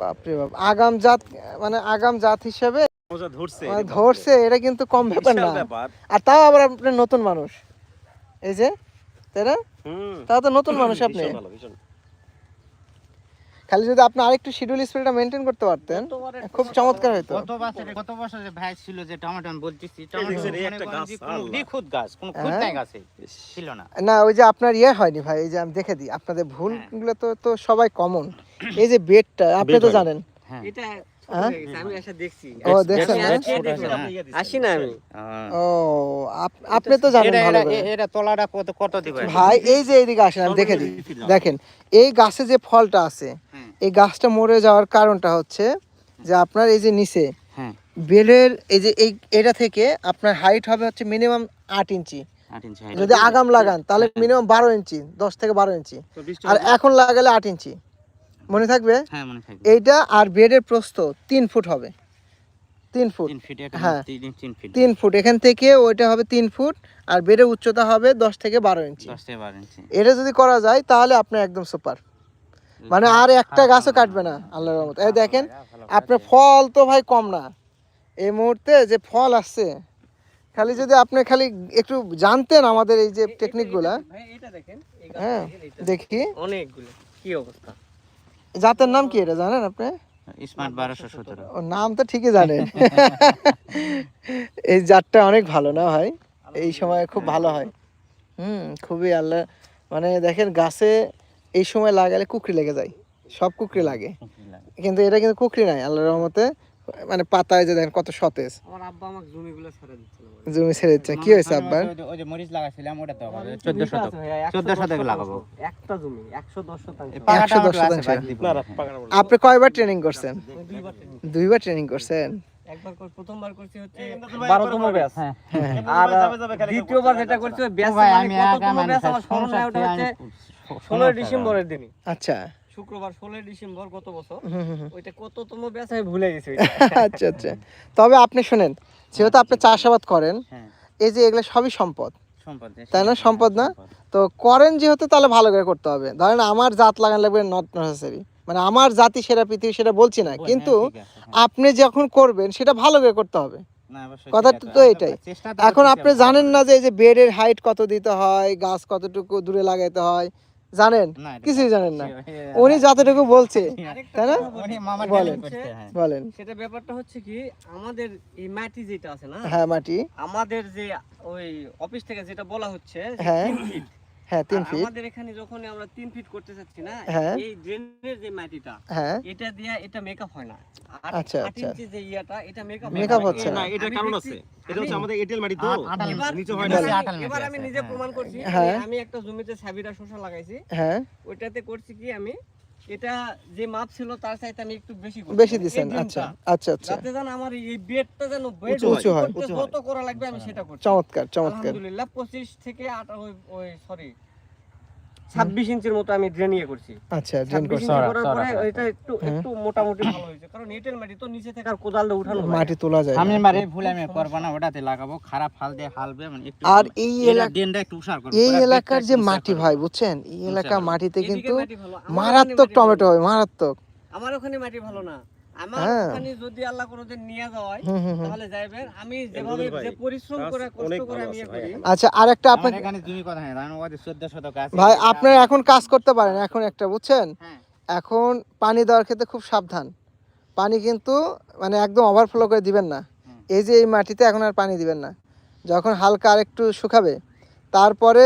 বাপরে বাপ। আগাম জাত মানে আগাম জাত হিসেবে ধরছে মানে ধরছে এটা কিন্তু কম ব্যাপার না। আর তাও আবার আপনি নতুন মানুষ। এই যে তাই না? হুম। তাও তো নতুন মানুষ আপনি। খালি যদি আপনি আরেকটু শিডিউল স্পিডটা মেনটেন করতে পারতেন খুব চমৎকার হতো। গত বছরে গত বছরে ভাই ছিল যে টমেটো আমি বলতেছি দেখছেন, এই একটা গাছ, যে কোনো নিখুঁত গাছ কোনো খুঁত হ্যাঁ। নাই গাছে ছিল না। না ওই যে আপনার ইয়ে হয়নি ভাই এই যে আমি দেখে দিই আপনাদের ভুলগুলো তো তো সবাই কমন এই যে বেডটা আপনি তো জানেন। হ্যাঁ। এটা হ্যাঁ? হয়ে। হ্যাঁ। আপনি তো জানেন এটা ভালো এটা করে। এ- এটা তলাটা কত কত দিবে? ভাই এই যে এইদিকে আসেন আমি দেখে দিই। দেখেন এই গাছে যে ফলটা আছে এই গাছটা মরে যাওয়ার কারণটা হচ্ছে যে আপনার এই যে নিচে হ্যাঁ। বেলের এই যে এই এটা থেকে আপনার হাইট হবে হচ্ছে মিনিমাম আট ইঞ্চি। যদি আগাম লাগান তাহলে মিনিমাম বারো ইঞ্চি দশ থেকে বারো ইঞ্চি। আর এখন লাগালে আট ইঞ্চি। মনে থাকবে? হ্যাঁ মনে থাকবে। এইটা আর বেডের প্রস্থ তিন ফুট হবে। তিন ফুট। হ্যাঁ। তিন ফিট। এখান থেকে ওইটা হবে তিন ফুট আর বেডের উচ্চতা হবে দশ থেকে বারো ইঞ্চি। এটা যদি করা যায় তাহলে আপনার একদম সুপার। মানে আর একটা গাছও কাটবে না আল্লাহর রহমত। এই দেখেন আপনার ফল তো ভাই কম না। এই মুহূর্তে যে ফল আসছে খালি যদি আপনি খালি একটু জানতেন আমাদের এই যে টেকনিকগুলা ভাই এটা দেখেন এই হ্যাঁ দেখি। অনেকগুলো কি অবস্থা? জাতের নাম কি এটা জানেন আপনি? স্মার্ট বারোশো সতেরো। নাম তো ঠিকই জানেন। এই জাতটা অনেক ভালো না ভাই? এই সময় খুব ভালো হয়। হুম খুবই আল্লাহ মানে দেখেন গাছে এই সময় লাগালে কুকরি লেগে যায়। সব কুকরি লাগে। কিন্তু এটা কিন্তু কুকরি নাই আল্লাহ রহমতে। মানে পাতায় যে দেখেন কত সতেজ। আমার আব্বা আমাকে জমিগুলো ছেড়ে দিচ্ছিল জমি ছেড়ে দিচ্ছে। কি হয়েছে আব্বার? ওই যে মরিচ লাগাছিলাম ওটা তো শতক শতক। লাগাবো। একটা জমি একশো দশ শতাংশ। পাকা একশো দশ টমেটো আছে শতাংশ। না না পাকানো বলে। আপনি কয়বার ট্রেনিং করছেন? দুইবার করছি। দুইবার ট্রেনিং করছেন? একবার প্রথমবার করছি হচ্ছে কিন্তু ভাই বারোতম একবার ব্যাচ। হ্যাঁ। আর খালি দ্বিতীয়বার করতে যেটা করছি ব্যাচ মানে কততম ব্যাচ আমার স্মরণ নাই, ওটা হচ্ছে থেকে ষোলোই আমি- ডিসেম্বরের দিনই। আচ্ছা। শুক্রবার ষোলোই ডিসেম্বর গত বছর। ওইটা কততম ব্যাচ আমি ভুলে গেছি আচ্ছা আচ্ছা। তবে আপনি শুনেন যেহেতু আপনি চাষাবাদ করেন হ্যাঁ। এই যে এগুলো সবই সম্পদ। তাই না? সম্পদ না? তো করেন যেহেতু তাহলে ভালো করে করতে হবে। ধরেন আমার জাত লাগান লাগবে নট নেসেসারি মানে আমার জাতি সেরা পৃথিবী সেটা বলছি না কিন্তু আপনি যখন করবেন সেটা ভালো করে করতে হবে। কথা তো- তো এটাই। এখন আপনি জানেন না যে এই যে বেডের হাইট কত দিতে হয় গাছ কতটুকু দূরে লাগাইতে হয়। জানেন? কিছুই জানেন না। উনি যতটুকু বলছে তাই না? বলেন। হ্যাঁ। বলেন। সেটা ব্যাপারটা হচ্ছে কি আমাদের এই মাটি যেটা আছে না হ্যাঁ মাটি। আমাদের যে ওই অফিস থেকে যেটা বলা হচ্ছে হ্যাঁ। হ্যাঁ 3 ফিট আমাদের এখানে যখন আমরা তিন ফিট করতে যাচ্ছি না হ্যাঁ। এই ড্রেনের যে মাটিটা হ্যাঁ। এটা দিয়া এটা মেকআপ হয় না। আর আচ্ছা, আচ্ছা। ইঞ্চি যে ইয়াটা এটা মেকআপ মেকআপ হচ্ছে না। এটা কারণ আছে এটা হচ্ছে আমাদের এটেল মাটি তো নিচে হয় না। এবার আমি- নিজে হ্যাঁ। প্রমাণ করছি। আমি- আমি একটা জমিতে সাবিরা শসা লাগাইছি। হ্যাঁ। ওইটাতে করছি কি আমি এটা যে মাপ ছিল তার চাইতে আমি একটু বেশি বেশি দিছেন আচ্ছা আচ্ছা আচ্ছা। যাতে জান আমার এই বেডটা যেন বেড উঁচু হয়, যত করা লাগবে আমি সেটা করছি। চমৎকার চমৎকার। আলহামদুলিল্লাহ পঁচিশ থেকে আটা ওই ওই সরি ছাব্বিশ ইঞ্চির মতো আমি করছি। আচ্ছা ড্রেন ছাব্বিশ করছে। ইঞ্চি সরা, করার পরে। ওইটা একটু একটু মোটামুটি ভালো হয়েছে। কারণ এঁটেল মাটি তো নিচে থেকে আর কোদাল দিয়ে উঠানো মাটি তোলা যায়। সামনের বারে ভুল আমি করব না ওটাতে লাগাবো। খারাপ হাল দিয়ে হালবে মানে একটু আর এই এলাকা ডেনটা একটু উষার করব। এই এলাকার যে মাটি ভাই বুঝছেন? এই এলাকার মাটিতে কিন্তু মারাত্মক টমেটো। হয় মারাত্মক। আমার ওখানে মাটি ভালো না। আমার হ্যাঁ। ওখানে যদি আল্লাহ কোনোদিন নিয়ে যাওয়ায় হুম হুম হুম। তাহলে যাইবেন। আমি যেভাবে ভাই, যে পরিশ্রম করে কষ্ট করে আমি আছে ভাই। করি আচ্ছা আর একটা আপনার এখানে জমি কথা ভাই আপনার কাজ করতে পারেন এখন একটা বুঝছেন? হ্যাঁ। এখন পানি দেওয়ার ক্ষেত্রে খুব সাবধান। পানি কিন্তু মানে একদম ওভারফ্লো করে দিবেন না। এই যে এই মাটিতে এখন আর পানি দিবেন না। যখন হালকা আর একটু শুকাবে তারপরে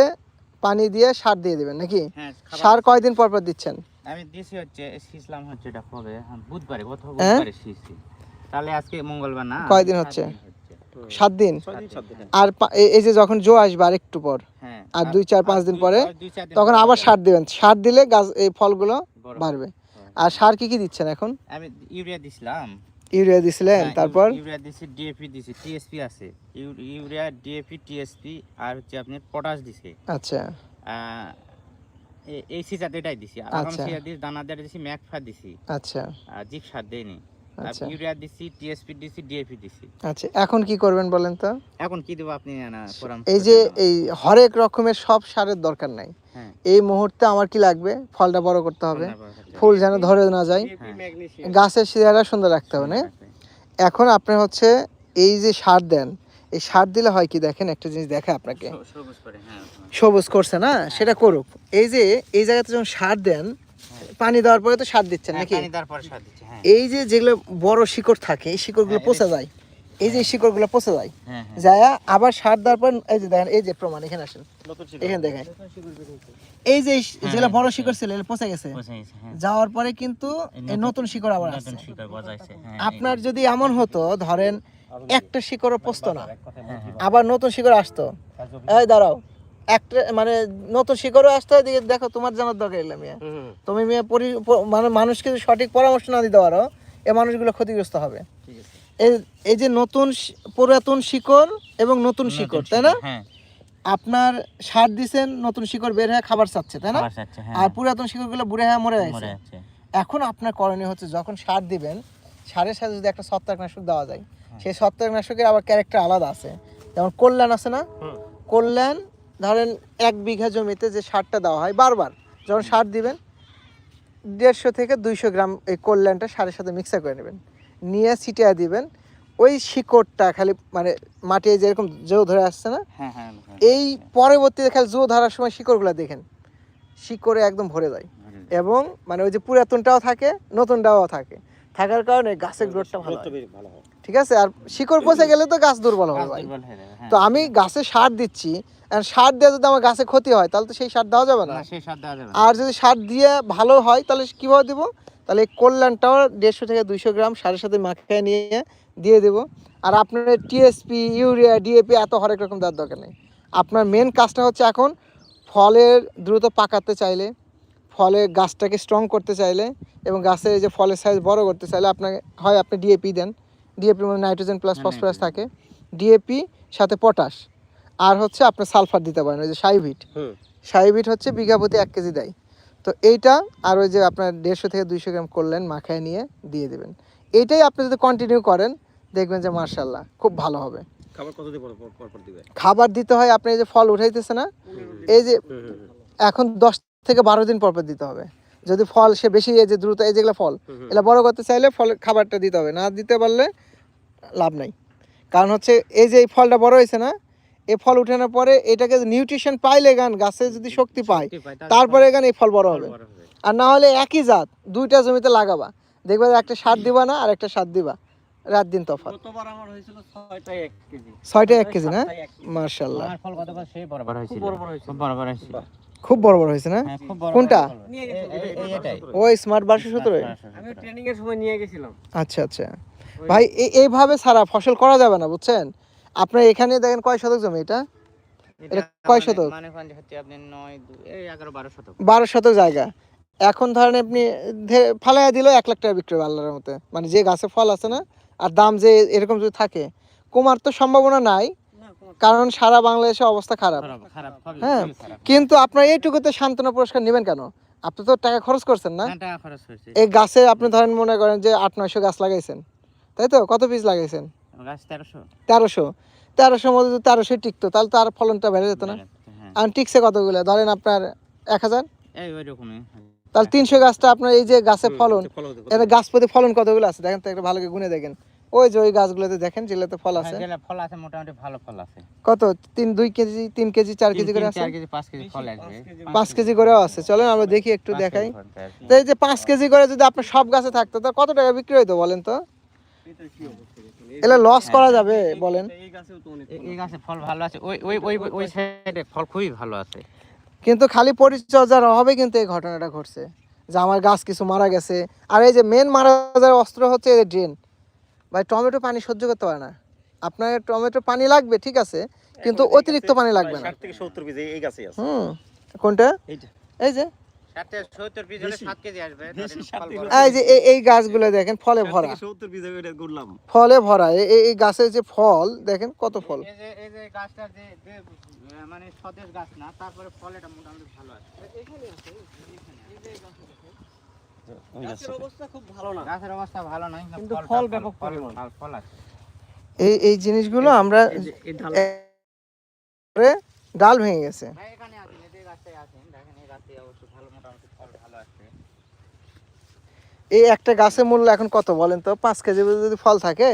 পানি দিয়ে সার দিয়ে দিবেন নাকি? হ্যাঁ সার কয়দিন পর পর দিচ্ছেন? আমি দিছি হচ্ছে শিসলাম হচ্ছে এটা কবে হ্যাঁ, বুধবারে গত হ্যাঁ? বুধবারে শিসি তাহলে আজকে মঙ্গলবার না? কয়দিন সাত হচ্ছে? দিন? সাত আর এই- যে যখন জো আসবে আর একটু পর হ্যাঁ আর দুই চার পাঁচ দিন পরে তখন আবার সার দিবেন। সার দিলে গাছ এই ফলগুলো বাড়বে। আর সার কি কি দিচ্ছেন এখন? আমি ইউরিয়া দিছিলাম। ইউরিয়া দিছিলেন হ্যাঁ, তারপর? ইউ- ইউরিয়া দিছি ডিএপি দিছি টিএসপি আছে। ইউরিয়া ডিএপি টিএসপি আর হচ্ছে আপনার পটাশ দিছে। আচ্ছা। এই সিজাতে এটাই দিছি। আর আগাম আচ্ছা। সিজা দিছি দানাদার দিছি ম্যাকফা দিছি। আচ্ছা। আর জিপ সার দেয়নি আচ্ছা। ইউরিয়া দিছি টিএসপি দিছি ডিএপি দিছি। আচ্ছা এখন কি করবেন বলেন তো? এখন কি দেবো আপনি না এই যে এই হরেক রকমের সব সারের দরকার নাই। হ্যাঁ। এই মুহূর্তে আমার কি লাগবে? ফলটা বড় করতে হবে। ফুল যেন ধরে না যায়। হ্যাঁ। গাছের চেহারা সুন্দর রাখতে হবে না? এখন আপনি হচ্ছে এই যে সার দেন এই সার দিলে হয় কি দেখেন? একটা জিনিস দেখে আপনাকে। সবুজ হ্যাঁ হ্যাঁ। সবুজ করছে না? সেটা করুক। এই যে এই জায়গাতে যখন সার দেন পানি দেওয়ার পরে তো সার দিচ্ছেন হ্যাঁ, নাকি? হ্যাঁ। এই যে যেগুলো বড় শিকড় থাকে এই শিকড়গুলো হ্যাঁ, পচে যায়। এই যে শিকড়গুলো পচে যায়। হ্যাঁ হ্যাঁ। যায় আবার সার দেওয়ার পর এই যে দেখেন এই যে প্রমাণ এখানে আসেন। এখানে দেখেন এই যে যেগুলো বড় শিকড় ছিল পচে গেছে। হ্যাঁ। যাওয়ার পরে কিন্তু নতুন শিকড় আবার আসছে। হ্যাঁ আপনার যদি এমন হতো ধরেন একটা শিকড়ও পচতো না। হ্যাঁ, হ্যাঁ। আবার নতুন শিকড় আসতো। এই দাঁড়াও একটা মানে নতুন শিকড়ও আসতো এদিকে দেখো তোমার জানার দরকার এলাম মিয়া। তুমি মেয়ে মানে মানুষকে সঠিক পরামর্শ না দিতে পারো এ মানুষগুলো ক্ষতিগ্রস্ত হবে। এই এই যে নতুন পুরাতন শিকড় এবং নতুন শিকড় তাই না? হ্যাঁ। আপনার সার দিছেন নতুন শিকড় বের হয়ে খাবার চাচ্ছে তাই না? হ্যাঁ। আর পুরাতন শিকড়গুলো বুড়ে হয়ে মরে গেছে। যাচ্ছে। এখন আপনার করণীয় হচ্ছে যখন সার দিবেন সারের সাথে যদি একটা ছত্রাকনাশক দেওয়া যায়। সেই ছত্রাকনাশকের আবার ক্যারেক্টার আলাদা আছে। যেমন কল্যাণ আছে না? কল্যাণ ধরেন এক বিঘা জমিতে যে সারটা দেওয়া হয় বারবার যখন সার দিবেন দেড়শো থেকে দুইশো গ্রাম এই কল্যাণটা সারের সাথে মিক্সার করে নেবেন। নিয়ে ছিটিয়ে দিবেন ওই শিকড়টা খালি মানে মাটি যেরকম জো ধরে আসছে না হ্যাঁ হ্যাঁ হ্যাঁ। এই পরবর্তীতে খালি জো ধরার সময় শিকড়গুলো দেখেন শিকড়ে একদম ভরে যায়। এবং মানে ওই যে পুরাতনটাও থাকে নতুনটাও থাকে। থাকার কারণে গাছের গ্রোথটা ভালো হয়। বেশ ভালো হয়। ঠিক আছে? আর শিকড় পচে গেলে তো গাছ দুর্বল হবে ভাই। হয়ে হ্যাঁ। তো আমি গাছে সার দিচ্ছি আর সার দিয়ে যদি আমার গাছে ক্ষতি হয় তাহলে তো সেই সার দেওয়া যাবে না। না সেই সার দেওয়া যাবে আর যদি সার দিয়ে ভালো হয় তাহলে কীভাবে দিব? তাহলে এই কল্যাণটাও দেড়শো থেকে দুইশো গ্রাম সারের সাথে মাখিয়ে নিয়ে দিয়ে দেবো। আর আপনার টিএসপি ইউরিয়া ডিএপি এত হরেক রকম দেওয়ার দরকার নেই। আপনার মেন কাজটা হচ্ছে এখন ফলের দ্রুত পাকাতে চাইলে ফলের গাছটাকে স্ট্রং করতে চাইলে এবং গাছের এই যে ফলের সাইজ বড় করতে চাইলে আপনাকে হয় আপনি ডিএপি দেন। ডিএপির মধ্যে নাইট্রোজেন প্লাস ফসফরাস থাকে। ডিএপি সাথে পটাশ আর হচ্ছে আপনার সালফার দিতে পারেন ওই যে সাইভিট সাইভিট হচ্ছে বিঘা প্রতি এক কেজি দেয়। তো এইটা আর ওই যে আপনার দেড়শো থেকে দুইশো গ্রাম করলেন মাখায় নিয়ে দিয়ে দেবেন। এইটাই আপনি যদি কন্টিনিউ করেন দেখবেন যে মার্শাল্লাহ খুব ভালো হবে। খাবার দিতে হয় আপনি এই যে ফল উঠাইতেছে না এই যে। এখন দশ থেকে বারো দিন পর পর দিতে হবে। যদি ফল সে বেশি এই যে দ্রুত এই যেগুলো ফল। এগুলো বড় করতে চাইলে ফল খাবারটা দিতে হবে না দিতে পারলে লাভ নাই। কারণ হচ্ছে এই যে এই ফলটা বড় হয়েছে না এই ফল উঠানোর পরে এটাকে নিউট্রিশন পাইলে গান গাছে যদি শক্তি পায় তারপরে গান এই ফল বড় হবে। আর না হলে একই জাত দুইটা জমিতে লাগাবা। দেখবে একটা সার দিবা না আর একটা সার দিবা। রাত দিন তফাৎ। ছয়টায় এক কেজি। ছয়টা এক কেজি না? মার্শাল্লাহ খুব বড় বড় হয়েছে না? হ্যাঁ, খুব বড় কোনটা? ওই স্মার্ট বারোশো সতেরো আমি ট্রেনিং এর সময় নিয়ে গেছিলাম। আচ্ছা আচ্ছা। ভাই এইভাবে সারা ফসল করা যাবে না বুঝছেন? আপনার এখানে দেখেন কয় শতক জমি এটা? এটা কয় মানে- শতক? মানে বারো শতক। জায়গা। এখন ধরেন আপনি ফালাইয়া দিলেও এক লাখ টাকা বিক্রি হবে আল্লাহর মতে মানে যে গাছে ফল আছে না আর দাম যে এরকম যদি থাকে কমার তো সম্ভাবনা নাই কারণ সারা বাংলাদেশে অবস্থা খারাপ। হ্যাঁ। কিন্তু আপনার এইটুকুতে সান্ত্বনা পুরস্কার নেবেন কেন? আপনি তো টাকা খরচ করছেন না? হ্যাঁ, এই গাছে আপনি ধরেন মনে করেন যে আট নয়শো গাছ লাগাইছেন। তাই তো? কত পিস লাগাইছেন? তেরোশো। তেরোশো। তেরোশোর মধ্যে যদি তেরোশো টিকতো তাহলে তো আর ফলনটা বেড়ে যেত না? হ্যাঁ। আর টিকছে কতগুলো? ধরেন আপনার এক হাজার? তাহলে তিনশো গাছটা আপনার এই যে গাছে ফলন ফল এটা গাছ প্রতি ফলন কতগুলো আছে? দেখেন তো একটা ভালো করে গুনে দেখেন। ওই যে ওই গাছগুলোতে দেখেন যেগুলোতে ফল আছে। হ্যাঁ, ফল আছে মোটামুটি ভালো ফল আছে। কত? তিন দুই কেজি তিন কেজি চার কেজি করে আছে? কেজি পাঁচ কেজি ফল আসবে পাঁচ কেজি করেও আছে। চলেন আমরা দেখি একটু দেখাই। তো এই যে পাঁচ কেজি করে যদি আপনার সব গাছে থাকতো তো কত টাকা বিক্রি হইতো বলেন তো? এগুলো লস করা যাবে বলেন। এই গাছেও তো অনেক এই- এই গাছে ফল ভালো আছে। ওই ওই ওই ওই সাইডে ফল খুবই ভালো আছে। কিন্তু খালি পরিচর্যার অভাবে কিন্তু এই ঘটনাটা ঘটছে। যে আমার গাছ কিছু মারা গেছে। আর এই যে মেন মারা যাওয়ার অস্ত্র হচ্ছে এই ড্রেন ভাই টমেটো পানি সহ্য করতে পারে না। আপনার টমেটো পানি লাগবে ঠিক আছে কিন্তু অতিরিক্ত পানি লাগবে না। থেকে এই- আছে। হুম কোনটা? এইটা এই যে। এই যে এই- এই গাছগুলো দেখেন ফলে ভরা। ফলে ভরা। এই- গাছের যে ফল দেখেন কত ফল। এই যে এই যে গাছটা যে যে, আহ, মানে সতেজ গাছ না তারপরে ফল এটা মোটামুটি ভালো আছে। এই এই জিনিসগুলো আমরা ডাল ভেঙে গেছে। এই গাছে অবশ্য ভালো মোটামুটি ফল ভালো আসছে এই একটা গাছের মূল্য এখন কত বলেন তো? পাঁচ কেজি যদি ফল থাকে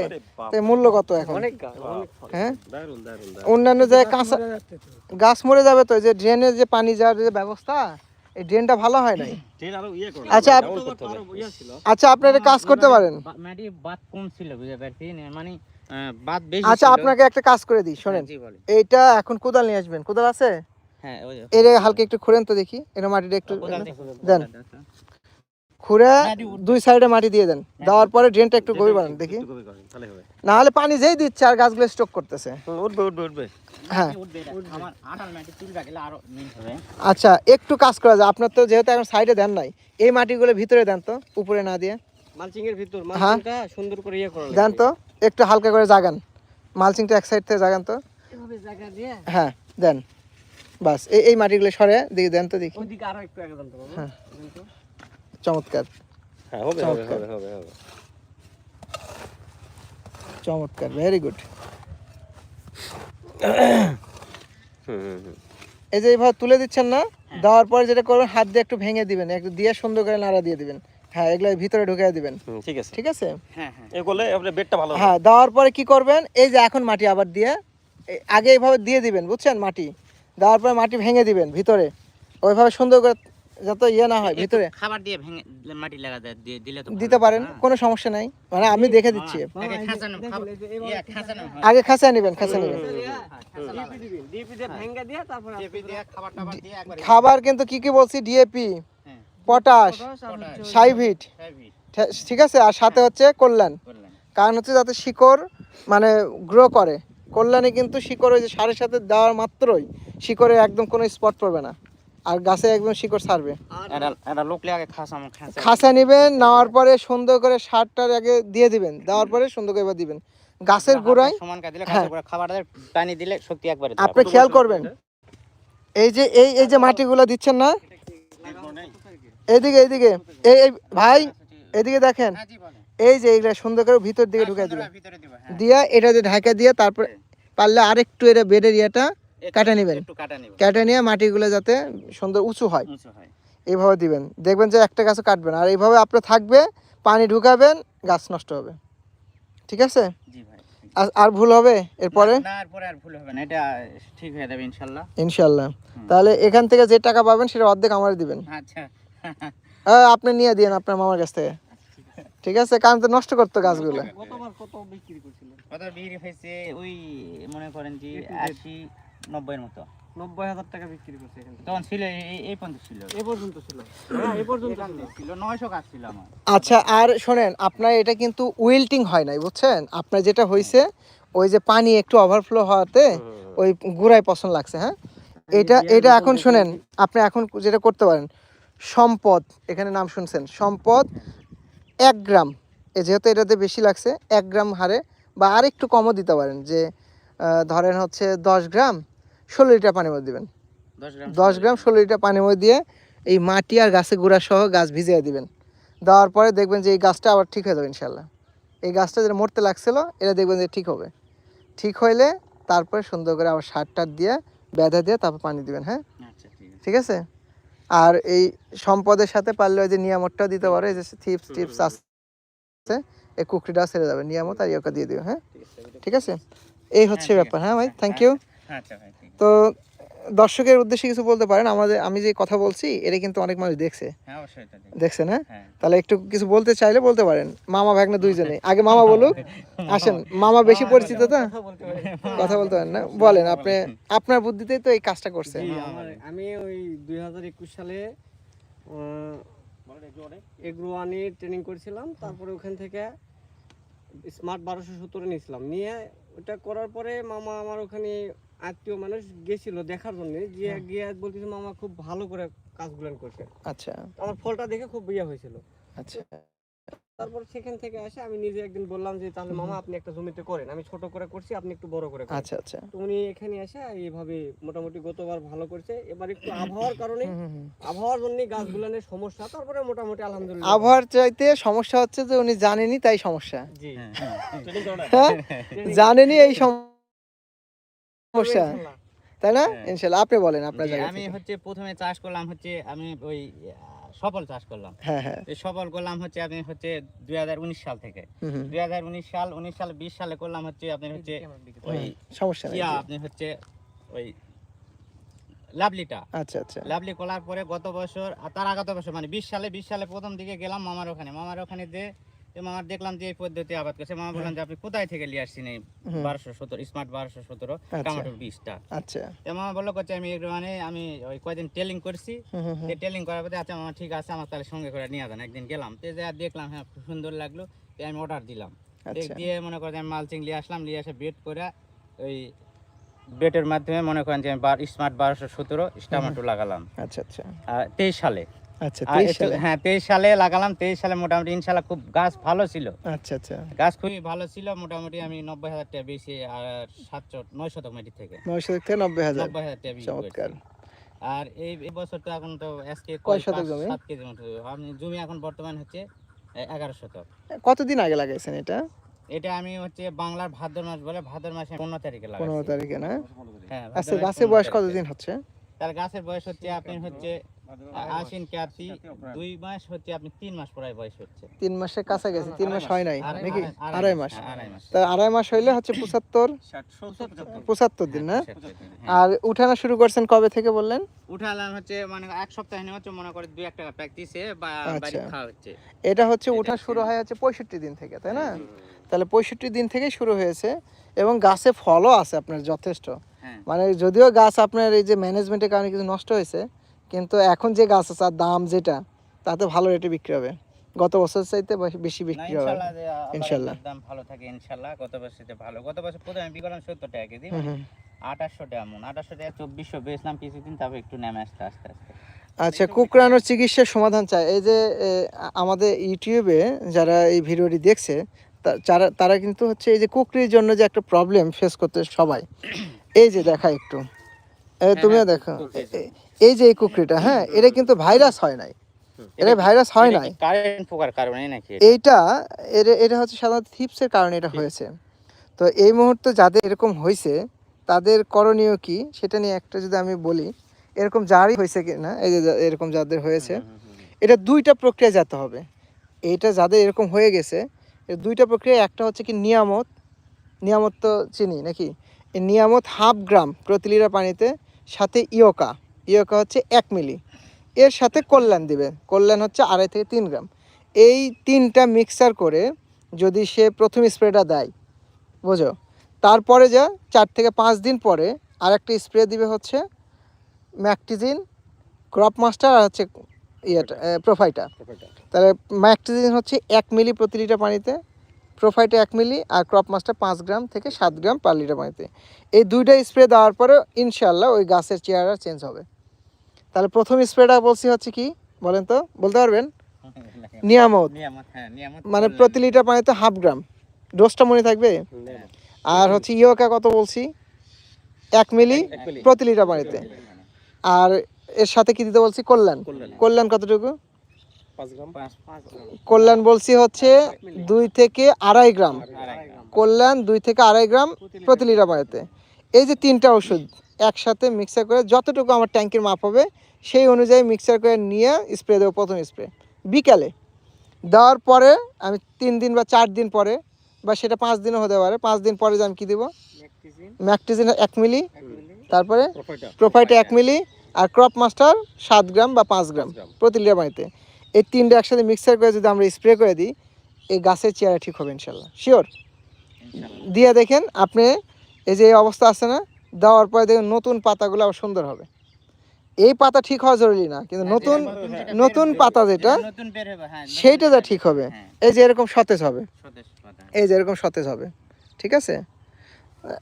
তো মূল্য কত এখন। হ্যাঁ? অন্যান্য যে কাঁচা গাছ মরে যাবে তো যে ড্রেনের যে পানি যাওয়ার যে ব্যবস্থা এই ড্রেনটা ভালো হয় নাই? ইয়ে করো আচ্ছা, ইয়া। আচ্ছা আপনারা কাজ করতে পারেন। বা- মাটি বাদ কম ছিল বুঝতে পারছেন মানে আচ্ছা আপনাকে একটা কাজ করে দিই শোনেন। হ্যাঁ, এইটা এখন কোদাল নিয়ে আসবেন। কোদাল আছে? হ্যাঁ এর হালকা একটু খুঁড়েন তো দেখি। এর মাটিটা একটু দেন। খুঁড়ে দুই সাইডে মাটি দিয়ে দেন। দেওয়ার পরে ড্রেনটা একটু গভীর বানান দেখি। একটু গভীর করেন, তাহলে হবে। না হলে পানি যেই দিচ্ছে আর গাছগুলো স্টক করতেছে। উঠবে উঠবে উঠবে। হ্যাঁ। মিন আচ্ছা একটু কাজ করা যায়। আপনার তো যেহেতু এখন সাইডে দেন নাই এই মাটিগুলো ভিতরে দেন তো উপরে না দিয়ে? মালচিং এর ভিতর হ্যাঁ। মালচিংটা সুন্দর করে ইয়ে করা দেন তো একটু হালকা করে জাগান। মালচিংটা এক সাইড থেকে জাগান তো। এভাবে জায়গা দিয়ে? হ্যাঁ দেন। বাস এই এই মাটিগুলো সরে দিকে দেন তো দেখি। আরও একটু আগে হ্যাঁ। চমৎকার। হ্যাঁ হবে হবে চমৎকার। হবে হবে হবে। চমৎকার ভেরি গুড এই যে এইভাবে তুলে দিচ্ছেন না দেওয়ার পরে যেটা করবেন হাত দিয়ে একটু ভেঙে দিবেন একটু দিয়ে সুন্দর করে নাড়া দিয়ে দিবেন। হ্যাঁ এগুলো ভিতরে ঢুকিয়ে দিবেন। ঠিক আছে। ঠিক আছে? হ্যাঁ হ্যাঁ। এ করলে বেডটা ভালো হ্যাঁ দেওয়ার পরে কি করবেন এই যে এখন মাটি আবার দিয়ে আগে এইভাবে দিয়ে দিবেন বুঝছেন মাটি? দেওয়ার পরে মাটি ভেঙে দিবেন ভিতরে। ওইভাবে সুন্দর করে যাতে ইয়ে না হয় ভিতরে। খাবার দিয়ে ভেঙে মাটি লাগা দেয় দিলে তো দিতে পারেন হ্যাঁ। কোনো সমস্যা নাই। মানে আমি দেখে দিচ্ছি। খাবার ইয়ে খাঁচানো হয়। আগে খাঁচা নেবেন খাঁচা নেবেন ডিপি দিবেন ডিপি দিয়ে ভেঙ্গা দিয়ে তারপরে চেপে দিয়ে খাবার টাবার দিয়ে একবারে খাবার কিন্তু কি কি বলছি? ডিএপি হ্যাঁ, পটাশ পটাশ, সাইভিট। ঠিক আছে? আর সাথে হচ্ছে কল্যাণ। কারণ হচ্ছে যাতে শিকড় মানে গ্রো করে। কল্যাণে কিন্তু শিকড় ওই যে সারের সাথে দেওয়ার মাত্রই শিকড়ে একদম কোনো স্পট পড়বে না। আর গাছে একদম শিকড় ছাড়বে খাঁচা নেবেন নেওয়ার পরে সুন্দর করে সারটার আগে দিয়ে দিবেন দেওয়ার পরে সুন্দর করে এবার দিবেন গাছের গোড়ায় সমান কাজ দিলে হ্যাঁ। গাছের গোড়া খাবার দিয়ে পানি দিলে শক্তি একবারে দেয়। আপনি খেয়াল করবেন এই যে এই এই যে মাটিগুলো দিচ্ছেন না এইদিকে এইদিকে এই এই ভাই এদিকে দেখেন হ্যাঁ। এই যে এইগুলা সুন্দর করে ভিতর দিকে ঢুকে সুন্দর দিবেন করে ভিতরে দিবা, হ্যাঁ। দিয়ে এটা যে ঢাকা দিয়ে তারপর পারলে আরেকটু এটা বেডের ইয়েটা কাটা নিবেন। কাটা নিয়ে মাটিগুলো যাতে সুন্দর উঁচু হয়। এইভাবে দিবেন। দেখবেন যে একটা গাছও কাটবেন আর এইভাবে আপনার থাকবে পানি ঢুকাবেন গাছ নষ্ট হবে। ঠিক আছে? আর- আর ভুল হবে এরপরে? না এরপরে আর ভুল হবে না। এটা ঠিক হয়ে যাবে ইনশাল্লাহ। তাহলে এখান থেকে যে টাকা পাবেন সেটা অর্ধেক আমার দিবেন। আচ্ছা। আপনি নিয়ে দিন আপনার মামার কাছ থেকে। ঠিক আছে? কারণ তো নষ্ট করতো গাছগুলো। কত বিক্রি করছিলেন? কত বিক্রি হয়েছে ওই মনে করেন যে আশি নব্বইয়ের মতো। নব্বই হাজার টাকা বিক্রি করছে এখান তখন ছিল এই- পর্যন্ত ছিল। এ পর্যন্ত ছিল। হ্যাঁ এ পর্যন্ত ছিল। নয়শো গাছ ছিল আমার। আচ্ছা আর শোনেন আপনার এটা কিন্তু উইল্টিং হয় নাই বুঝছেন? আপনার যেটা হয়েছে ওই যে পানি একটু ওভারফ্লো হওয়াতে ওই গুড়ায় পছন্দ লাগছে হ্যাঁ? এটা এটা এখন শুনেন আপনি এখন যেটা করতে পারেন সম্পদ এখানে নাম শুনছেন সম্পদ এক গ্রাম এ যেহেতু এটাতে বেশি লাগছে এক গ্রাম হারে বা আর একটু কমও দিতে পারেন যে ধরেন হচ্ছে দশ গ্রাম ষোলো লিটার পানির মধ্যে দিবেন। দশ গ্রাম ষোলো লিটার। পানির মধ্যে দিয়ে এই মাটি আর গাছে গুঁড়া সহ গাছ ভিজিয়ে দিবেন। দেওয়ার পরে দেখবেন যে এই গাছটা আবার ঠিক হয়ে যাবে ইনশাল্লাহ এই গাছটা যেটা মরতে লাগছিল এটা দেখবেন যে ঠিক হবে। ঠিক হইলে তারপরে সুন্দর করে আবার সার টার দিয়ে বেঁধে দিয়ে তারপর পানি দিবেন হ্যাঁ? আচ্ছা ঠিক আছে। আর এই সম্পদের সাথে পারলে ওই যে নিয়ামতটাও দিতে পারো এই যে থিপস টিপস আছে এই কুকরিটাও ছেড়ে যাবে নিয়ামত আর ইয়োকা দিয়ে দিও হ্যাঁ? ঠিক আছে এই হচ্ছে ব্যাপার হ্যাঁ ভাই? থ্যাংক ইউ আচ্ছা ভাই। তো দর্শকের উদ্দেশ্যে কিছু বলতে পারেন? আমাদের আমি যে কথা বলছি এটা কিন্তু অনেক মানুষ দেখছে। হ্যাঁ অবশ্যই এটা দেখি। দেখছেন হ্যাঁ? হ্যাঁ। তাহলে একটু কিছু বলতে চাইলে বলতে পারেন। মামা ভাগ্নে দুইজনে। আগে মামা বলুক। আসেন। মামা বেশি পরিচিত তো? কথা বলতে পারেন না? বলেন আপনি আপনার বুদ্ধিতেই তো এই কাজটা করছেন আমার আমি ওই দুই হাজার একুশ সালে এগ্রোয়ানি ট্রেনিং করেছিলাম। তারপরে ওখান থেকে স্মার্ট বারোশো সত্তরে নিয়েছিলাম। নিয়ে ওটা করার পরে মামা আমার ওখানে আত্মীয় মানুষ গেছিল দেখার জন্য গিয়ে গিয়ে বলতেছে মামা খুব ভালো করে কাজগুলো করছে আচ্ছা। আমার ফলটা দেখে খুব ইয়ে হয়েছিল। আচ্ছা। তারপর সেখান থেকে আসে আমি নিজে একদিন বললাম যে তাহলে মামা আপনি একটা জমিতে করেন আমি ছোট করে করছি আপনি একটু বড় করে আচ্ছা আচ্ছা। তো উনি এখানে এসে এইভাবে মোটামুটি গতবার ভালো করছে। এবার একটু আবহাওয়ার কারণে। আবহাওয়ার জন্য গাছগুলানের সমস্যা তারপরে মোটামুটি আলহামদুলিল্লাহ। আবহাওয়ার চাইতে সমস্যা হচ্ছে যে উনি জানেনি তাই সমস্যা। জি। হ্যাঁ না হ্যাঁ? জানেনি এই সম- সমস্যা তাই না? হ্যাঁ। ইনশাল্লাহ আপনি বলেন আপনার জায়গা আমি হচ্ছে প্রথমে চাষ করলাম হচ্ছে আমি ওই সফল চাষ করলাম। হ্যাঁ হ্যাঁ। এই সফল করলাম হচ্ছে আমি হচ্ছে দুই সাল থেকে। দুই সাল উনিশ সাল বিশ সালে করলাম হচ্ছে আপনার হচ্ছে ওই সমস্যা আপনি হচ্ছে ওই লাভলিটা। আচ্ছা আচ্ছা। লাভলি করার পরে গত বছর আর তার আগত বছর মানে বিশ সালে বিশ সালে প্রথম দিকে গেলাম মামার ওখানে। মামার ওখানে যে মামার দেখলাম যে এই পদ্ধতি আবাদ করছে। মামা বললাম যে আপনি কোথায় থেকে নিয়ে আসছেন এই বারোশো সতেরো স্মার্ট বারোশো সতেরো আচ্ছা। টমেটোর বীজটা আচ্ছা। তো মামা বলল করছে আমি মানে আমি ওই কয়দিন টেলিং করছি। টেলিং করার পরে আচ্ছা মামা ঠিক আছে আমার তাহলে সঙ্গে করে নিয়ে যান একদিন গেলাম তো যা দেখলাম হ্যাঁ খুব সুন্দর লাগল তো আমি অর্ডার দিলাম। আচ্ছা। দিয়ে মনে করেন আমি মালচিং নিয়ে আসলাম নিয়ে এসে বেড করে ওই বেটের মাধ্যমে মনে করেন যে আমি স্মার্ট বারোশো সতেরো টমেটো লাগালাম। আচ্ছা আচ্ছা। তেইশ সালে। আচ্ছা আর তেইশ একটু- সালে? হ্যাঁ তেইশ সালে লাগালাম তেইশ সালে মোটামুটি ইনশাল্লাহ খুব গাছ ভালো ছিল। আচ্ছা আচ্ছা। গাছ খুবই ভালো ছিল মোটামুটি আমি নব্বই হাজার টাকা বেশি আর সাতশো নয় শতক মাটি থেকে। নয়শো থেকে নব্বই হাজার। নব্বই হাজার টাকা চমৎকার। আর এই এই বছর তো এখন তো আজকে কয় শতক জমি? সাত কেজি মতো। আমি জমি এখন বর্তমান হচ্ছে এগারো শতক। কতদিন আগে লাগাইছেন এটা? এটা আমি হচ্ছে বাংলার ভাদ্র মাস বলে ভাদ্র মাসে পনেরো তারিখে পনেরো তারিখে না? হ্যাঁ আচ্ছা গাছের বয়স কতদিন হচ্ছে? তার গাছের বয়স হচ্ছে আপনি হচ্ছে আশ্বিন দুই মাস হচ্ছে আপনি তিন মাস প্রায় বয়স হচ্ছে। তিন মাসের কাছাকাছি তিন মাস হয় নাই নাকি? আড়াই- আড়াই মাস হ্যাঁ, আড়াই মাস। তা আড়াই মাস হইলে হচ্ছে পঁচাত্তর পঁচাত্তর দিন না হ্যাঁ। আর উঠানো শুরু করছেন কবে থেকে বললেন? উঠালাম হচ্ছে মানে এক সপ্তাহ নেই হচ্ছে মনে করে দুই এক টাকা প্র্যাকটিসে বা বাড়ি আচ্ছা। খাওয়া হচ্ছে। এটা হচ্ছে উঠা শুরু হয় হচ্ছে পঁয়ষট্টি দিন থেকে তাই না? তাহলে পঁয়ষট্টি দিন থেকে শুরু হয়েছে এবং গাছে ফলও আছে আপনার যথেষ্ট। হ্যাঁ। মানে যদিও গাছ আপনার এই যে ম্যানেজমেন্টের কারণে কিছু নষ্ট হয়েছে কিন্তু এখন যে গাছ আছে তার দাম যেটা তাতে ভালো রেটে বিক্রি হবে। গত বছর চাইতে বেশি- বিক্রি হবে। ইনশাল্লাহ। দাম ভালো থাকে ইনশাল্লাহ। গত বছর ভালো। গত বছর প্রথমে আমি বিকলাম সত্তর টাকা কেজি হুম। আঠাশশো টাকা মন আঠাশশো টাকা চব্বিশশো বেচলাম কিছুদিন তারপর একটু নেমে আসতে আস্তে আস্তে। আচ্ছা কুকরানোর চিকিৎসার সমাধান চাই। এই যে আমাদের ইউটিউবে যারা এই ভিডিওটি দেখছে তা- যারা তারা কিন্তু হচ্ছে এই যে কুকরির জন্য যে একটা প্রবলেম ফেস করতে সবাই। এই যে দেখা একটু। তুমিও দেখো। এ- এ- এই যে এই কুকরিটা হ্যাঁ এটা কিন্তু ভাইরাস হয় নাই। এটা ভাইরাস হয় নাই। কারেন্ট পোকার কারণে নাকি এইটা এটা এটা হচ্ছে সাধারণত থিপসের কারণে এটা হয়েছে। তো এই মুহূর্তে যাদের এরকম হয়েছে তাদের করণীয় কি সেটা নিয়ে একটা যদি আমি বলি এরকম যারই হয়েছে কি না এই যে এরকম যাদের হয়েছে এটা দুইটা প্রক্রিয়া যেতে হবে। এটা যাদের এরকম হয়ে গেছে দুইটা প্রক্রিয়া একটা হচ্ছে কি নিয়ামত নিয়ামত তো চিনি নাকি? এই নিয়ামত হাফ গ্রাম প্রতি লিটার পানিতে সাথে ইয়োকা। ইয়োকা হচ্ছে এক মিলি। এর সাথে কল্যাণ দিবে। কল্যাণ হচ্ছে আড়াই থেকে তিন গ্রাম। এই তিনটা মিক্সার করে যদি সে প্রথম স্প্রেটা দেয় বোঝো? তারপরে যা চার থেকে পাঁচ দিন পরে আরেকটা স্প্রে দিবে হচ্ছে ম্যাকটিজিন ক্রপ মাস্টার আর হচ্ছে ইয়েটা প্রোফাইটা। তাহলে ম্যাকটিজিন হচ্ছে এক মিলি প্রতি লিটার পানিতে প্রোফাইটা এক মিলি আর ক্রপ মাস্টার পাঁচ গ্রাম থেকে সাত গ্রাম পার লিটার পানিতে। এই দুইটা স্প্রে দেওয়ার পরে ইনশাল্লাহ ওই গাছের চেহারা চেঞ্জ হবে। তাহলে প্রথম স্প্রেটা বলছি হচ্ছে কি? বলেন তো বলতে পারবেন? নিয়ামত। নিয়ামত হ্যাঁ নিয়ামত মানে প্রতি লিটার পানিতে হাফ গ্রাম। ডোজটা মনে থাকবে? আর হচ্ছে ইয়োকা কত বলছি? এক মিলি প্রতি লিটার পানিতে। আর এর সাথে কি দিতে বলছি? কল্যাণ। কল্যাণ। কতটুকু? কল্যাণ বলছি হচ্ছে দুই থেকে আড়াই গ্রাম। আড়াই গ্রাম। কল্যাণ দুই থেকে আড়াই গ্রাম প্রতি লিটার পানিতে। এই যে তিনটা ওষুধ একসাথে মিক্সার করে যতটুকু আমার ট্যাঙ্কের মাপ হবে সেই অনুযায়ী মিক্সার করে নিয়ে স্প্রে দেবো প্রথম স্প্রে বিকালে দেওয়ার পরে আমি তিন দিন বা চার দিন পরে বা সেটা পাঁচ দিনও হতে পারে পাঁচ দিন পরে যে আমি কী দেবো? ম্যাকটিজিন এক মিলি। তারপরে প্রোফাইটা এক মিলি আর ক্রপ মাস্টার সাত গ্রাম বা পাঁচ গ্রাম। প্রতি লিটার পানিতে। এই তিনটে একসাথে মিক্সার করে যদি আমরা স্প্রে করে দিই এই গাছের চেহারা ঠিক হবে ইনশাল্লাহ। শিওর দিয়ে দেখেন আপনি এই যে অবস্থা আছে না দেওয়ার পরে দেখুন নতুন পাতাগুলো আবার সুন্দর হবে। এই পাতা ঠিক হওয়া জরুরি না কিন্তু হ্যাঁ, নতুন যেটা নতুন পাতা যেটা হ্যাঁ সেইটা যা ঠিক হবে। হ্যাঁ, এই যে এরকম সতেজ হবে। এই যে এরকম সতেজ হবে। ঠিক আছে?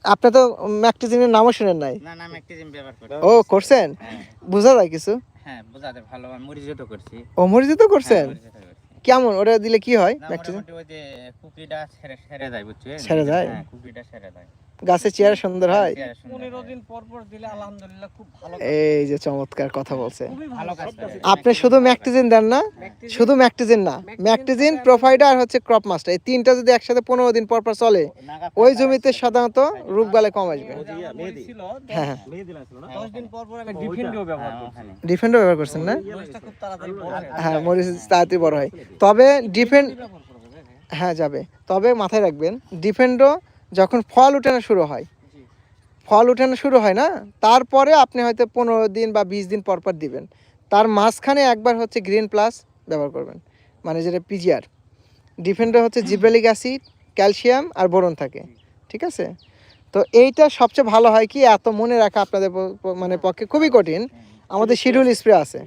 আপনি তো ম্যাকটিজিনের নামও শুনেন নাই? না না আমি ব্যবহার করি। ও করছেন? হ্যাঁ। বোঝা যায় কিছু? হ্যাঁ বোঝাতে ভালো আমি মরিচিত করছি। ও মরিচিত করছেন? হ্যাঁ, কেমন? ওটা দিলে কি হয় কুকিটা ছেড়ে যায় ছেড়ে যায়? গাছের চেয়ারা সুন্দর হয়? চেহারা সুন্দর পনেরো। দিন পর পর দিলে আলহামদুলিল্লাহ খুব ভালো এই যে চমৎকার কথা বলছে। আপনি শুধু ম্যাকটিজিন দেন না? শুধু ম্যাকটিজিন না। ম্যাকটিজিন প্রোফাইডার আর হচ্ছে ক্রপ মাস্টার। এই তিনটা যদি একসাথে পনেরো দিন পর পর চলে ওই জমিতে। সাধারণত রোগবালে কম আসবে। হ্যাঁ হ্যাঁ। ডিফেন্ডও ব্যবহার করছেন না? মরিচটা খুব তাড়াতাড়ি বড় হয় হ্যাঁ মরিচ তাড়াতাড়ি বড় হয়। তবে ডিফেন্ড হ্যাঁ। হ্যাঁ যাবে। তবে মাথায় রাখবেন ডিফেন্ডও যখন ফল উঠানো শুরু হয়। ফল উঠানো শুরু হয় না তারপরে আপনি হয়তো পনেরো দিন বা বিশ দিন পর পর দিবেন। তার মাঝখানে একবার হচ্ছে গ্রিন প্লাস ব্যবহার করবেন মানে যেটা পিজিআর। ডিফেন্ডার হচ্ছে জিব্রেলিক অ্যাসিড ক্যালসিয়াম আর বোরন থাকে ঠিক আছে? তো এইটা সবচেয়ে ভালো হয় কি এত মনে রাখা আপনাদের মানে পক্ষে খুবই কঠিন। আমাদের শিডিউল স্প্রে আছে।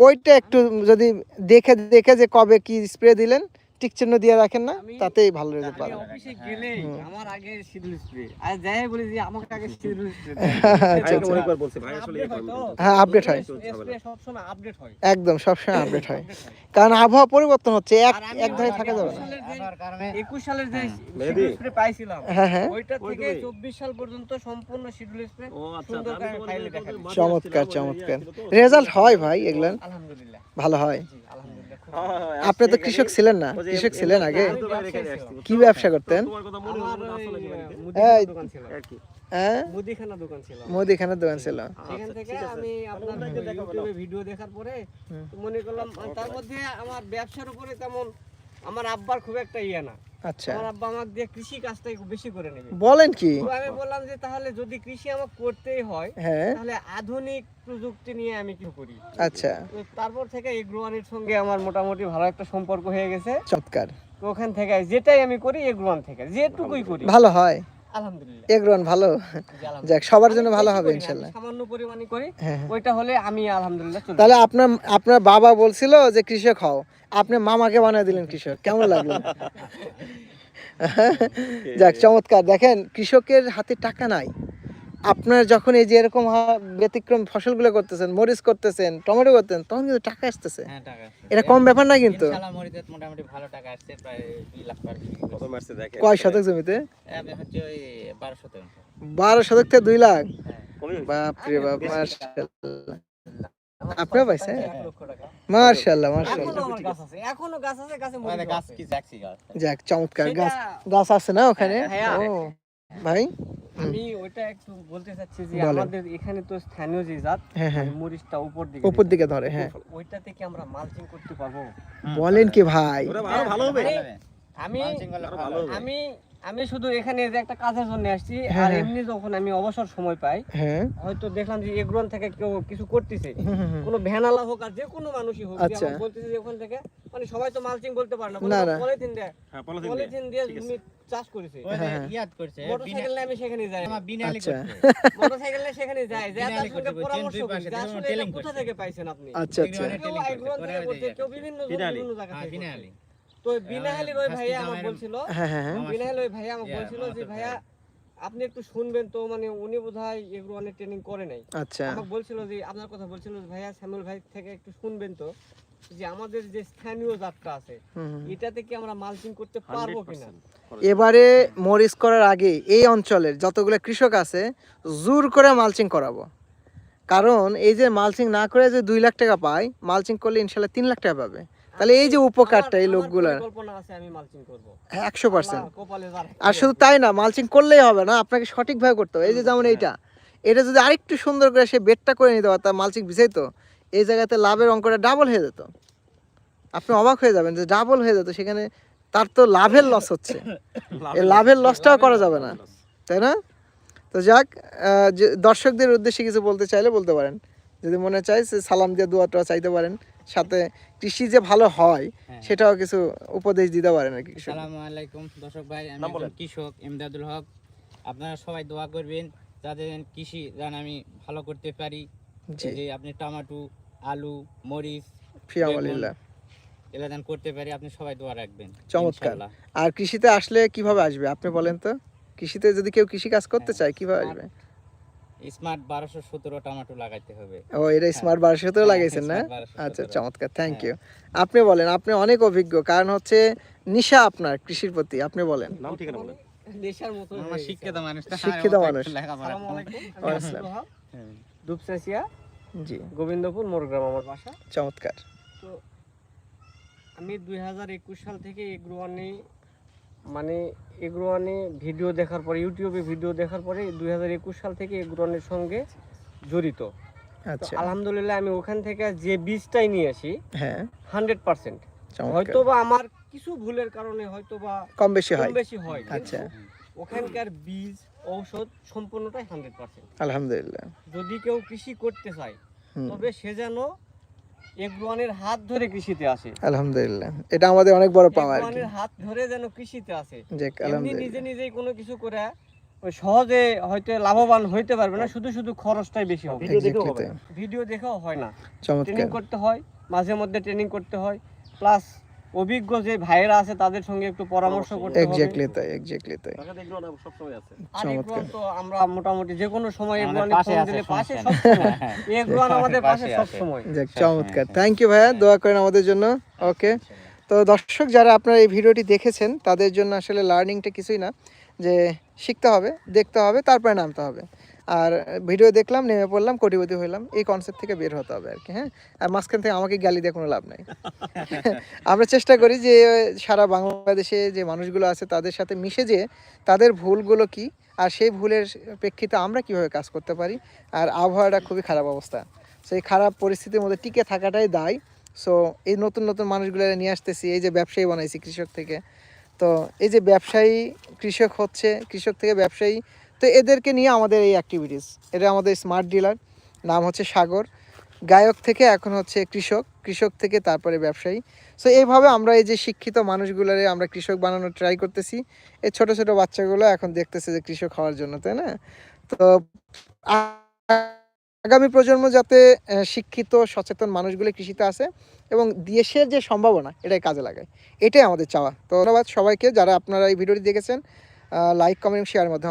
ওইটা একটু যদি দেখে দেখে যে কবে কি স্প্রে দিলেন টিক চিহ্ন দিয়ে রাখেন না তাতেই ভালো রেজাল্ট আমি পাবেন। অফিসে গেলেই আমার আগে শিডিউল স্প্রে আর যাই বলি যে আমাকে আগে শিডিউল স্প্রে আচ্ছা, আচ্ছা। অনেকবার বলছে ভাই আসলে আপডেট হয় হ্যাঁ, হয়। আপডেট হয়। একদম সবসময় আপডেট হয়। কারণ আবহাওয়া পরিবর্তন হচ্ছে এক এক ধারে থাকা যাবে না। সালের যে শিডিউল স্প্রে পাইছিলাম হ্যাঁ হ্যাঁ। ওইটা থেকে। চব্বিশ সাল পর্যন্ত সম্পূর্ণ শিডিউল স্প্রে আচ্ছা সুন্দর করে ফাইলে দেখা চমৎকার চমৎকার। রেজাল্ট হয় ভাই আলহামদুলিল্লাহ। ভালো হয়। আলহামদুলিল্লাহ। হ্যাঁ, হ্যাঁ, হ্যাঁ, আপনি তো কৃষক ছিলেন না কৃষক ছিলেন আগে। কি ব্যবসা করতেন? মুদিখানার দোকান ছিল। হ্যাঁ মুদিখানা দোকান ছিল মুদিখানার দোকান ছিল সেখান আচ্ছা, থেকে আমি আপনার। ইউটিউবে ভিডিও দেখার পরে মনে করলাম তার মধ্যে আমার ব্যবসার উপরে তেমন আমার আব্বার খুব একটা ইয়ে না। আচ্ছা। আমার আব্বা আমাকে দিয়ে কৃষি কাজটাই খুব বেশি করে নেবে। বলেন কি? আমি বললাম যে তাহলে যদি কৃষি আমাকে করতেই হয় তাহলে আধুনিক প্রযুক্তি নিয়ে আমি কি করি? আচ্ছা। তারপর থেকে এগ্রোয়ানের সঙ্গে আমার মোটামুটি ভালো একটা সম্পর্ক হয়ে গেছে। চমৎকার। ওখান থেকে যেটাই আমি করি এগ্রোয়ান থেকে যেটুকুই করি। ভালো হয়। আলহামদুলিল্লাহ। ভালো? যাক সবার জন্য ভালো হবে সামান্য পরিমাণে করি। হ্যাঁ হ্যাঁ। ওইটা হলে আমি আলহামদুলিল্লাহ তাহলে আপনার আপনার বাবা বলছিল যে কৃষক হও। আপনি মামাকে বানিয়ে দিলেন কৃষক। কেমন লাগল? যাক চমৎকার। দেখেন কৃষকের হাতে টাকা নাই। আপনার যখন এই যে এরকম ব্যতিক্রম ফসলগুলো করতেছেন মরিচ করতেছেন টমেটো করতেন তখন কিন্তু টাকা আসতেছে। হ্যাঁ টাকা আসছে। এটা কম ব্যাপার না কিন্তু। ইনশাআল্লাহ মরিচের মোটামুটি ভালো টাকা আসছে প্রায় দুই লাখ পার বিক্রি কত করছি। মারছে দেখেন। কয় শতক জমিতে? বারো শতক। থেকে দুই লাখ? বাপরে বাপ টাকা। মার্শাল্লাহ মার্শাল্লাহ। আমার গাছ আছে এখনও গাছ আছে গাছে মানে গাছ কি গাছ? যাক চমৎকার গাছ গাছ আছে না ওখানে? হ্যাঁ। ও ভাই? আমি ওইটা একটু বলতে চাচ্ছি যে বলেন। আমাদের এখানে তো স্থানীয় যে জাত হ্যাঁ হ্যাঁ। মানে মরিচটা উপর দিকে উপর দিকে ধরে হ্যাঁ। ওইটা থেকে আমরা মালচিং করতে পারব। বলেন কি ভাই? ভালো ভালো হবে। মানে আমি ভালো। আমি আমি শুধু এখানে যে একটা কাজের জন্য আসছি হ্যাঁ, আর হ্যাঁ। এমনি যখন আমি অবসর সময় পাই হ্যাঁ হয়তো দেখলাম যে এগ্রোন থেকে কেউ কিছু করতেছে। কোনো ভ্যানালা হোক আর যে কোনো মানুষই হোক আচ্ছা। বলতেছে যে ওখান থেকে মানে সবাই তো মালচিং বলতে পারে না। পলিথিন দেয় হ্যাঁ, পলিথিন দিয়ে। জমি চাষ করেছে ওই হ্যাঁ। ইয়াদ করছে মোটরসাইকেল নিয়ে আমি সেখানে যাই আমার বিনালি আচ্ছা। করছে মোটরসাইকেল নিয়ে সেখানে যাই যে তার সঙ্গে পরামর্শ করি আসলে কোথা থেকে পাইছেন আপনি আচ্ছা আচ্ছা কেউ বিভিন্ন বিভিন্ন জায়গা হ্যাঁ থেকে। বিনালি তো বিনাহালির ওই ভাইয়া আমাকে বলছিল হ্যাঁ হ্যাঁ হ্যাঁ। আমার বিনাহালি ওই ভাইয়া আমাকে বলছিল যে ভাইয়া আপনি একটু শুনবেন তো মানে উনি বোধহয় এগুলো অনেক ট্রেনিং করে নাই। আচ্ছা। আমাকে বলছিল যে আপনার কথা বলছিল ভাইয়া শ্যামল ভাই থেকে একটু শুনবেন তো যে আমাদের যে স্থানীয় জাতটা আছে। এটাতে কি আমরা মালচিং করতে পারব কিনা? এবারে মরিচ করার আগে এই অঞ্চলের যতগুলো কৃষক আছে জোর করে মালচিং করাবো। কারণ এই যে মালচিং না করে যে দুই লাখ টাকা পায় মালচিং করলে ইনশাল্লাহ তিন লাখ টাকা পাবে। তাহলে এই যে উপকারটা এই লোকগুলার করব। একশো পার্সেন্ট আর শুধু তাই না মালচিং করলেই হবে না আপনাকে সঠিকভাবে করতে হবে। এই যে যেমন এইটা এটা যদি আরেকটু সুন্দর করে সে বেডটা করে নিতে পারতো মালচিং বিছাইতো এই জায়গাতে লাভের অঙ্কটা ডাবল হয়ে যেত। আপনি অবাক হয়ে যাবেন যে ডাবল হয়ে যেত সেখানে তার তো লাভের লস হচ্ছে। এই লাভের লসটাও করা যাবে না। তাই না? তো যাক আহ, যে দর্শকদের উদ্দেশ্যে কিছু বলতে চাইলে বলতে পারেন। যদি মনে চায় সে সালাম দিয়ে দোয়াটা চাইতে পারেন সাথে কৃষি যে ভালো হয় হ্যাঁ। সেটাও কিছু উপদেশ দিতে পারেন আর কি আসসালামু আলাইকুম দর্শক ভাই আমি। কৃষক ইমদাদুল হক। আপনারা সবাই দোয়া করবেন যাতে কৃষি যেন আমি ভালো করতে পারি। যে আপনি টমেটো আলু মরিচ ফিয়ামালিল্লাহ এগুলো যেন করতে পারি আপনি সবাই দোয়া রাখবেন চমৎকার। আর কৃষিতে আসলে কীভাবে আসবে? আপনি বলেন তো কৃষিতে যদি কেউ কৃষি কাজ করতে হ্যাঁ, চায় কীভাবে আসবে? স্মার্ট বারোশো সতেরো টমেটো লাগাইতে হবে। ও এটা স্মার্ট বারোশোতেও হ্যাঁ, লাগাইছেন না? আচ্ছা চমৎকার থ্যাংক ইউ আপনি বলেন আপনি অনেক অভিজ্ঞ কারণ হচ্ছে নিশা আপনার কৃষির প্রতি আপনি বলেন। নাম ঠিকানা বলেন। নেশার মতো শিক্ষিত মানুষ শিক্ষিত। আসসালামু আলাইকুম। হ্যাঁ। জি। গোবিন্দপুর মোরগ্রাম আমার বাসা। চমৎকার। তো আমি দুই হাজার একুশ সাল থেকে এগ্রোয়ানি মানে এগ্রোয়ানি ভিডিও দেখার পরে ইউটিউবে ভিডিও দেখার পরে দুই হাজার একুশ সাল থেকে এগ্রোয়ানির সঙ্গে জড়িত। আচ্ছা। আলহামদুলিল্লাহ আমি ওখান থেকে যে বীজটাই নিয়ে আসি হ্যাঁ। Hundred percent. হয়তো বা আমার কিছু ভুলের কারণে হয়তো বা কম বেশি কম হয় বেশি হয় আচ্ছা। ওখানকার বীজ ঔষধ সম্পূর্ণটাই হান্ড্রেড পার্সেন্ট। আলহামদুলিল্লাহ। যদি কেউ কৃষি করতে চায় তবে সে যেন হাত ধরে কৃষিতে আসে। আলহামদুলিল্লাহ। এটা আমাদের অনেক বড় পাওয়া আর কি। হাত ধরে যেন কৃষিতে আসে। নিজে নিজেই কোনো কিছু করে সহজে হয়তো লাভবান হইতে পারবে না শুধু শুধু খরচটাই বেশি হবে। ভিডিও দেখেও হয় না। চমৎকার। করতে হয় মাঝে মধ্যে ট্রেনিং করতে হয় প্লাস অভিজ্ঞ যে ভাইয়েরা আছে তাদের সঙ্গে একটু পরামর্শ করতে হবে। এক্স্যাক্টলি তাই এক্স্যাক্টলি তাই। না সবসময় আছে। আর চমৎকার। তো আমরা মোটামুটি যে কোনো সময় আমাদের এগ্রোয়ানে পাশে আছে, দিলে পাশে সব। সময় এগ্রোয়ান আমাদের পাশে সব সময় হ্যাঁ, চমৎকার। হ্যাঁ। থ্যাংক ইউ ভাইয়া দোয়া করেন আমাদের জন্য। ওকে তো দর্শক যারা আপনারা এই ভিডিওটি দেখেছেন তাদের জন্য আসলে লার্নিংটা কিছুই না। যে শিখতে হবে দেখতে হবে তারপরে নামতে হবে। আর ভিডিও দেখলাম নেমে পড়লাম কোটিপতি হইলাম। এই কনসেপ্ট থেকে বের হতে হবে আর কি হ্যাঁ? আর মাঝখান থেকে আমাকে গালি দিয়ে কোনো লাভ নাই। আমরা চেষ্টা করি যে সারা বাংলাদেশে যে মানুষগুলো আছে তাদের সাথে মিশে যে তাদের ভুলগুলো কি আর সেই ভুলের প্রেক্ষিতে আমরা কীভাবে কাজ করতে পারি আর আবহাওয়াটা খুবই খারাপ অবস্থা। সেই খারাপ পরিস্থিতির মধ্যে টিকে থাকাটাই দায়। সো এই নতুন নতুন মানুষগুলো নিয়ে আসতেছি এই যে ব্যবসায়ী বানাইছি কৃষক থেকে। তো এই যে ব্যবসায়ী কৃষক হচ্ছে কৃষক থেকে ব্যবসায়ী তো এদেরকে নিয়ে আমাদের এই অ্যাক্টিভিটিস এটা আমাদের স্মার্ট ডিলার নাম হচ্ছে সাগর। গায়ক থেকে এখন হচ্ছে কৃষক কৃষক থেকে তারপরে ব্যবসায়ী। সো এইভাবে আমরা এই যে শিক্ষিত মানুষগুলোরে আমরা কৃষক বানানোর ট্রাই করতেছি। এই ছোট ছোট বাচ্চাগুলো এখন দেখতেছে যে কৃষক হওয়ার জন্য, তাই না? তো আগামী প্রজন্ম যাতে শিক্ষিত, সচেতন মানুষগুলো কৃষিতে আসে এবং দেশের যে সম্ভাবনা, এটাই কাজে লাগায়। এটাই আমাদের চাওয়া। তো ধন্যবাদ সবাইকে যারা আপনারা এই ভিডিওটি দেখেছেন। লাইক কমেন্ট শেয়ার মাধ্যমে